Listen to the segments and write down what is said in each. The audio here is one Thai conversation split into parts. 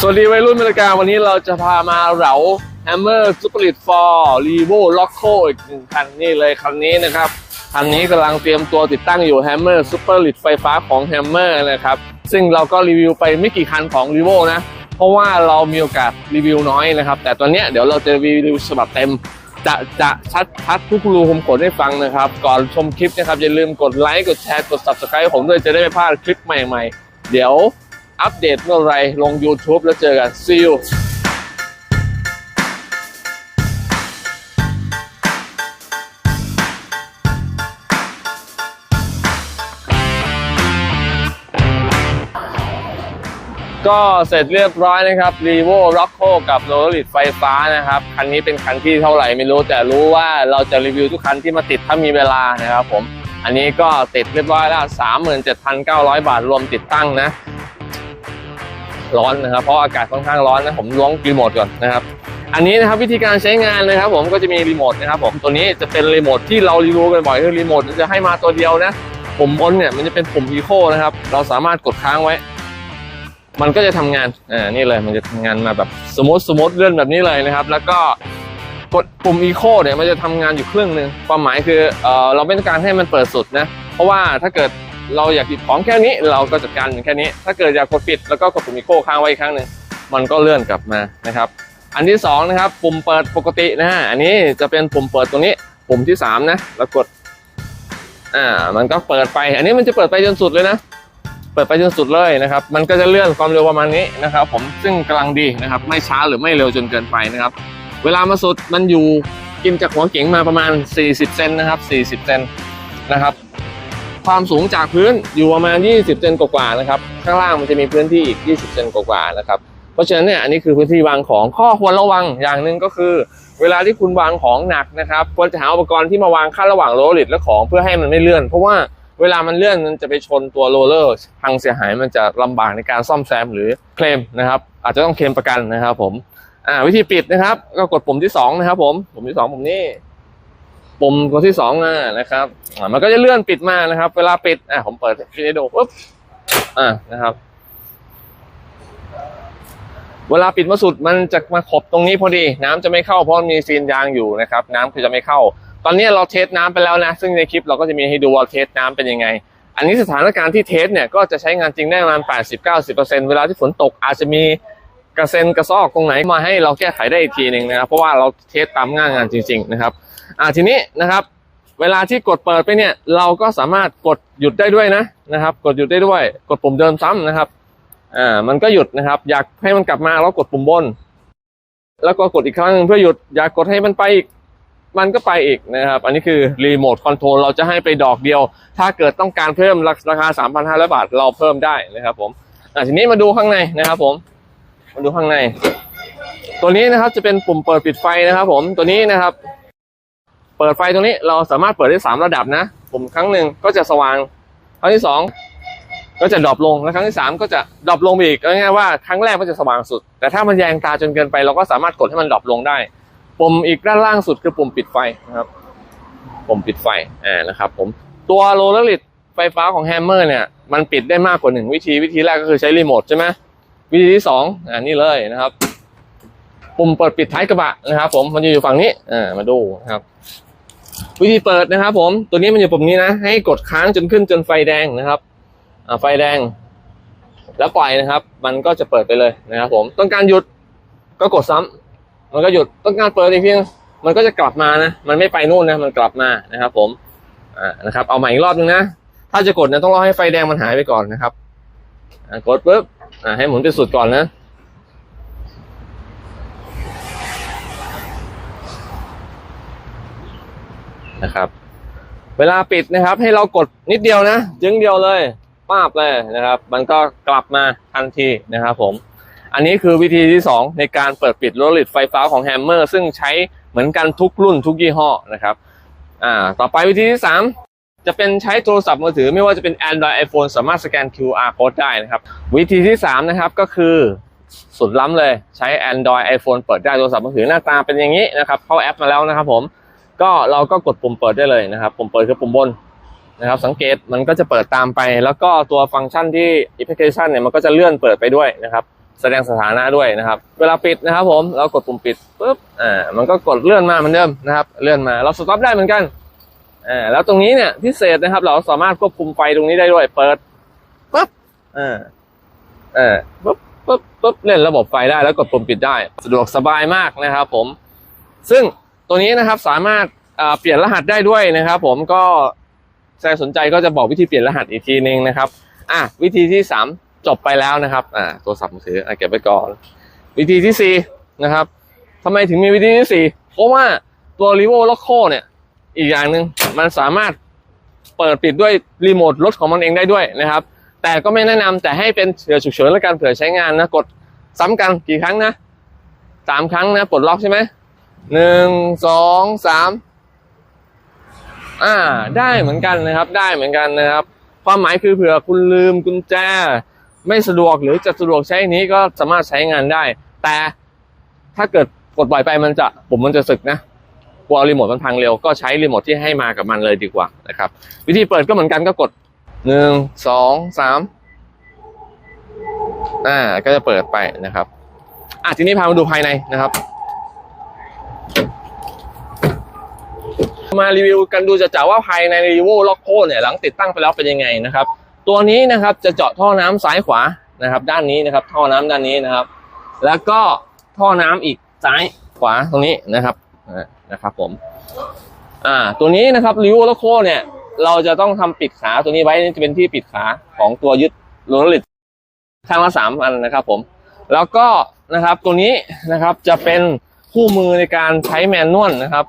สวัสดีวัยรุ่นบรรยากาศวันนี้เราจะพามาเหลา Hammer Super Lit 4 Revo Loco อีกหนึ่งคันนี่เลยคันนี้นะครับคันนี้กำลังเตรียมตัวติดตั้งอยู่ Hammer Super Lit ไฟฟ้าของ Hammer นะครับซึ่งเราก็รีวิวไปไม่กี่คันของ Revo นะเพราะว่าเรามีโอกาสรีวิวน้อยนะครับ แต่ตอนนี้เดี๋ยวเราจะรีวิวฉบับเต็ม จะจะชัดชัดทุกรูคุมขนให้ฟังนะครับ ก่อนชมคลิปนะครับอย่าลืมกดไลค์กดแชร์กด subscribe ผมด้วยจะได้ไม่พลาดคลิปใหม่ๆ เดี๋ยว อัปเดตเมื่อไรลง YouTube แล้วเจอกัน see you ก็เสร็จเรียบร้อยนะครับ r e v o Rocco กับ r o l l i t ไฟฟ้านะครับ คันนี้เป็นคันที่เท่าไหร่ไม่รู้ แต่รู้ว่าเราจะรีวิวทุกคันที่มาติดถ้ามีเวลานะครับผม อันนี้ก็ติดเรียบร้อยแล้ว 37,900 บาทรวมติดตั้งนะ ร้อนนะครับ เพราะอากาศค่อนข้างร้อนนะผมล้วงรีโมทก่อนนะครับ อันนี้นะครับวิธีการใช้งานนะครับ ผมก็จะมีรีโมทนะครับผมตัวนี้จะเป็นรีโมทที่เรารีวิวกันบ่อยคือรีโมทจะให้มาตัวเดียวนะปุ่มบนเนี่ยมันจะเป็นปุ่มอีโคนะครับ เราสามารถกดค้างไว้ มันก็จะทำงานอ่านี่เลยมันจะทำงานมาแบบสมมติสมมติเลื่อนแบบนี้เลยนะครับ แล้วก็กดปุ่ม Eco เนี่ยมันจะทำงานอยู่ครึ่งหนึ่งความหมายคือเออเราไม่ต้องการให้มันเปิดสุดนะเพราะว่าถ้าเกิด เราอยากหยิบของแค่นี้เราก็จัดการแค่นี้ ถ้าเกิดอยากกดปิดแล้วก็กดปุ่ม Eco ค้างไว้อีกครั้งหนึ่งมันก็เลื่อนกลับมานะครับอันที่สองนะครับปุ่มเปิดปกตินะฮะอันนี้จะเป็นปุ่มเปิดตรงนี้ ปุ่มที่สามนะแล้วกดอ่ามันก็เปิดไป อันนี้มันจะเปิดไปจนสุดเลยนะ เปิดไปจนสุดเลยนะครับ มันก็จะเลื่อนความเร็วประมาณนี้นะครับ ผมซึ่งกำลังดีนะครับ ไม่ช้าหรือไม่เร็วจนเกินไปนะครับ เวลามาสุดมันอยู่กินจากหัวเก๋งมาประมาณ 40 เซนนะครับ 40 เซนนะครับ ความสูงจากพื้นอยู่ประมาณ 20 เซนกว่าๆนะครับ ข้างล่างมันจะมีพื้นที่อีก 20 เซนกว่าๆนะครับ เพราะฉะนั้นเนี่ยอันนี้คือพื้นที่วางของข้อควรระวังอย่างหนึ่งก็คือ เวลาที่คุณวางของหนักนะครับควรจะหาอุปกรณ์ที่มาวางขั้นระหว่างโรลิตและของเพื่อให้มันไม่เลื่อน เพราะว่าเวลามันเลื่อนมันจะไปชนตัวโรเลอร์พังเสียหายมันจะลำบากในการซ่อมแซมหรือเคลมนะครับ อาจจะต้องเคลมประกันนะครับผมอ่าวิธีปิดนะครับ ก็กดปุ่มที่สองนะครับผมปุ่มที่สองปุ่มนี้ ปุ่มตัวที่สองอ่านะครับมันก็จะเลื่อนปิดมานะครับ เวลาปิดอ่าผมเปิดฟินิโดปุ๊บอ่านะครับ เวลาปิดมาสุดมันจะมาขบตรงนี้พอดี น้ำจะไม่เข้าเพราะมีซีนยางอยู่นะครับ น้ำคือจะไม่เข้า ตอนนี้เราเทสน้ำไปแล้วนะ ซึ่งในคลิปเราก็จะมีให้ดูว่าเทสน้ำเป็นยังไง อันนี้สถานการณ์ที่เทสเนี่ยก็จะใช้งานจริงได้ประมาณ 80-90%เวลาที่ฝนตกอาจจะมีกระเซ็นกระซอกตรงไหนมาให้เราแก้ไขได้อีกทีหนึ่งนะครับ เพราะว่าเราเทสตามง่างงานจริง ๆ นะครับ อ่าทีนี้นะครับ เวลาที่กดเปิดไปเนี่ย เราก็สามารถกดหยุดได้ด้วยนะนะครับ กดหยุดได้ด้วย กดปุ่มเดิมซ้ำนะครับอ่ามันก็หยุดนะครับ อยากให้มันกลับมาเรากดปุ่มบน แล้วก็กดอีกครั้งหนึ่งเพื่อหยุด อยากกดให้มันไปอีกมันก็ไปอีกนะครับ อันนี้คือรีโมทคอนโทรลเราจะให้ไปดอกเดียว ถ้าเกิดต้องการเพิ่มราคา 3,500 บาท เราเพิ่มได้นะครับผมอะทีนี้มาดูข้างในนะครับผม มาดูข้างใน ตัวนี้นะครับจะเป็นปุ่มเปิดปิดไฟนะครับผม ตัวนี้นะครับ เปิดไฟตรงนี้เราสามารถเปิดได้สามระดับนะปุ่มครั้งหนึ่งก็จะสว่าง ครั้งที่สองก็จะดรอปลง และครั้งที่สามก็จะดรอปลงไปอีกง่ายๆว่าครั้งแรกมันจะสว่างสุด แต่ถ้ามันแยงตาจนเกินไปเราก็สามารถกดให้มันดรอปลงได้ ปุ่มอีกด้านล่างสุดคือปุ่มปิดไฟนะครับปุ่มปิดไฟอ่านะครับ ผมตัวโรลเลอร์ลิตไฟฟ้าของแฮมเมอร์เนี่ยมันปิดได้มากกว่าหนึ่งวิธีวิธีแรกก็คือใช้รีโมทใช่ไหมวิธีที่สองอ่านี่เลยนะครับ ปุ่มเปิดปิดท้ายกระบะนะครับ ผมมันจะอยู่ฝั่งนี้อ่ามาดูนะครับ วิธีเปิดนะครับ ผมตัวนี้มันอยู่ปุ่มนี้นะ ให้กดค้างจนขึ้นจนไฟแดงนะครับอ่าไฟแดง แล้วปล่อยนะครับ มันก็จะเปิดไปเลยนะครับ ผมต้องการหยุดก็กดซ้ำมันก็หยุดต้องการเปิดอีกเพียงมันก็จะกลับมานะ มันไม่ไปนู่นนะ มันกลับมานะครับ ผม อ่า นะครับ เอาใหม่อีกรอบนึงนะ ถ้าจะกดนะต้องรอให้ไฟแดงมันหายไปก่อนนะครับ กดปุ๊บ อ่า ให้หมุนไปสุดก่อนนะ นะครับ เวลาปิดนะครับ ให้เรากดนิดเดียวนะจึงเดียวเลยป้าบเลยนะครับ มันก็กลับมาทันทีนะครับผม อันนี้คือวิธีที่ 2 ในการเปิดปิดโรลิตไฟฟ้าของแฮมเมอร์ซึ่งใช้เหมือนกันทุกรุ่นทุกยี่ห้อนะครับ อ่า ต่อไปวิธีที่ 3 จะเป็นใช้โทรศัพท์มือถือไม่ว่าจะเป็น Android iPhone สามารถสแกน QR code ได้นะครับ วิธีที่ 3 นะครับก็คือสุดล้ำเลยใช้ Android iPhone เปิดได้โทรศัพท์มือถือหน้าตาเป็นอย่างนี้นะครับ เข้าแอปมาแล้วนะครับผม ก็เราก็กดปุ่มเปิดได้เลยนะครับ ปุ่มเปิดคือปุ่มบนนะครับ สังเกตมันก็จะเปิดตามไป แล้วก็ตัวฟังก์ชันที่แอปพลิเคชันเนี่ยมันก็จะเลื่อนเปิดไปด้วยนะครับ แสดงสถานะด้วยนะครับ เวลาปิดนะครับ ผมเรากดปุ่มปิดปุ๊บอ่ามันก็กดเลื่อนมาเหมือนเดิมนะครับ เลื่อนมาเราสต็อปได้เหมือนกันอ่าแล้วตรงนี้เนี่ยพิเศษนะครับ เราสามารถควบคุมไฟตรงนี้ได้ด้วย เปิดปุ๊บอ่าอ่าปุ๊บปุ๊บปุ๊บเล่นระบบไฟได้แล้วกดปุ่มปิดได้ สะดวกสบายมากนะครับ ผม ซึ่ง ตัวนี้นะครับสามารถเปลี่ยนรหัสได้ด้วยนะครับ ผมก็ใครสนใจก็จะบอกวิธีเปลี่ยนรหัสอีกทีนึงนะครับอะวิธีที่สามจบไปแล้วนะครับอ่าโทรศัพท์มือถือเก็บไว้ก่อน วิธีที่สี่นะครับทำไมถึงมีวิธีที่สี่เพราะว่าตัว r e v o Loco เนี่ยอีกอย่างหนึ่งมันสามารถเปิดปิดด้วยรีโมทรถของมันเองได้ด้วยนะครับ แต่ก็ไม่แนะนำแต่ให้เป็นเผื่อฉุกเฉินแล้วกันเผื่อใช้งานนะกดซ้ำกันกี่ครั้งนะสามครั้งนะปลดล็อกใช่ไหม หนึ่งสองสามอ่า ได้เหมือนกันนะครับ ได้เหมือนกันนะครับ ความหมายคือเผื่อคุณลืมกุญแจ ไม่สะดวกหรือจะสะดวกใช้นี้ก็สามารถใช้งานได้ แต่ถ้าเกิดกดบ่อยไปมันจะปุ่มมันจะสึกนะกลัวรีโมทมันพังเร็วก็ใช้รีโมทที่ให้มากับมันเลยดีกว่านะครับ วิธีเปิดก็เหมือนกันก็กดหนึ่งสองสามอ่าก็จะเปิดไปนะครับอะทีนี้พามาดูภายในนะครับ มารีวิวกันดูจะจ่าว่าภายในรีโวล็อกโคเนี่ยหลังติดตั้งไปแล้วเป็นยังไงนะครับ ตัวนี้นะครับจะเจาะท่อน้ำซ้ายขวานะครับ ด้านนี้นะครับ ท่อน้ำด้านนี้นะครับ แล้วก็ท่อน้ำอีกซ้ายขวาตรงนี้นะครับนะครับ ผม อ่า ตัวนี้นะครับรีโวล็อกโคเนี่ย เราจะต้องทำปิดขาตัวนี้ไว้นี่จะเป็นที่ปิดขาของตัวยึดโรลลิตข้างละสามอันนะครับ ผม แล้วก็นะครับตัวนี้นะครับจะเป็นคู่มือในการใช้แมนนวลนะครับ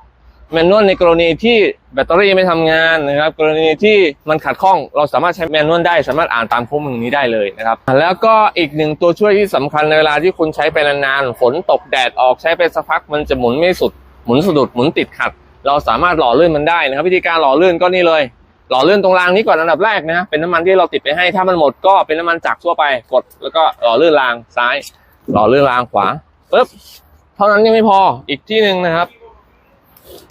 แมนนวลในกรณีที่แบตเตอรี่ไม่ทำงานนะครับ กรณีที่มันขัดข้อง เราสามารถใช้แมนนวลได้ สามารถอ่านตามคู่มือนี้ได้เลยนะครับ แล้วก็อีกหนึ่งตัวช่วยที่สำคัญในเวลาที่คุณใช้ไปนานๆฝนตกแดดออกใช้ไปสักพักมันจะหมุนไม่สุด หมุนสะดุดหมุนติดขัด เราสามารถหล่อลื่นมันได้นะครับ วิธีการหล่อลื่นก็นี่เลยหล่อเลื่อนตรงรางนี้ก่อนอันดับแรกนะเป็นน้ำมันที่เราติดไปให้ถ้ามันหมดก็เป็นน้ำมันจักรทั่วไปกดแล้วก็หล่อเลื่อนรางซ้าย หล่อเลื่อนรางขวาปึ๊บเท่านั้นยังไม่พออีกที่หนึ่งนะครับ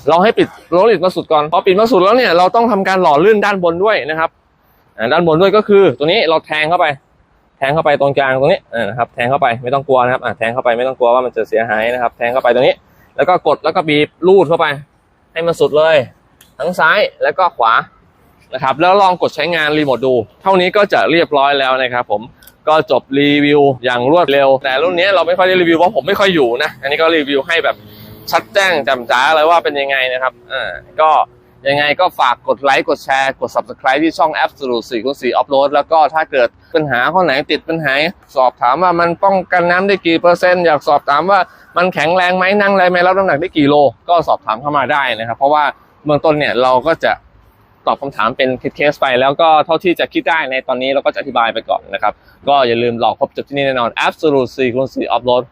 เราให้ปิดโรลิตมาสุดก่อนพอปิดมาสุดแล้วเนี่ยเราต้องทำการหล่อลื่นด้านบนด้วยนะครับด้านบนด้วยก็คือตัวนี้เราแทงเข้าไป แทงเข้าไปตรงกลางตรงนี้นะครับแทงเข้าไปไม่ต้องกลัวนะครับแทงเข้าไปไม่ต้องกลัวว่ามันจะเสียหายนะครับ แทงเข้าไปตรงนี้ แล้วก็กดแล้วก็บีบลูดเข้าไป ให้มันสุดเลย ทั้งซ้ายแล้วก็ขวานะครับ แล้วลองกดใช้งานรีโมทดู เท่านี้ก็จะเรียบร้อยแล้วนะครับ ผมก็จบรีวิวอย่างรวดเร็ว แต่รุ่นนี้เราไม่ค่อยได้รีวิวเพราะผมไม่ค่อยอยู่นะ อันนี้ก็รีวิวให้แบบ ชัดแจ้งแจ่มจ้าเลยว่าเป็นยังไงนะครับอ่าก็ยังไงก็ฝากกดไลค์กดแชร์กด subscribe ที่ช่อง Absolute 4คูณ4 Upload แล้วก็ถ้าเกิดปัญหาข้อไหนติดปัญหา สอบถามว่ามันป้องกันน้ำได้กี่เปอร์เซ็นต์อยากสอบถามว่ามันแข็งแรงไหมนั่งไรไหมรับน้ำหนักได้กี่โล ก็สอบถามเข้ามาได้นะครับ เพราะว่าเบื้องต้นเนี่ยเราก็จะตอบคำถามเป็นเคสๆไป แล้วก็เท่าที่จะคิดได้ในตอนนี้เราก็จะอธิบายไปก่อนนะครับ ก็อย่าลืมหลอกพบจบที่นี่แน่นอน Absolute 4คูณ4 Upload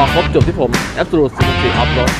รอครบจบที่ผม Absolute 4 Upload